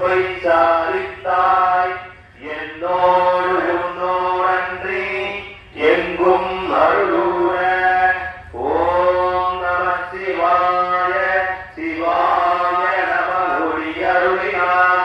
பரிசாரித்தாய் என்னோடு உன்னோடன்றி எங்கும் அருளூர ஓம் நம சிவாய சிவாய நம ஒளி அருளினார்.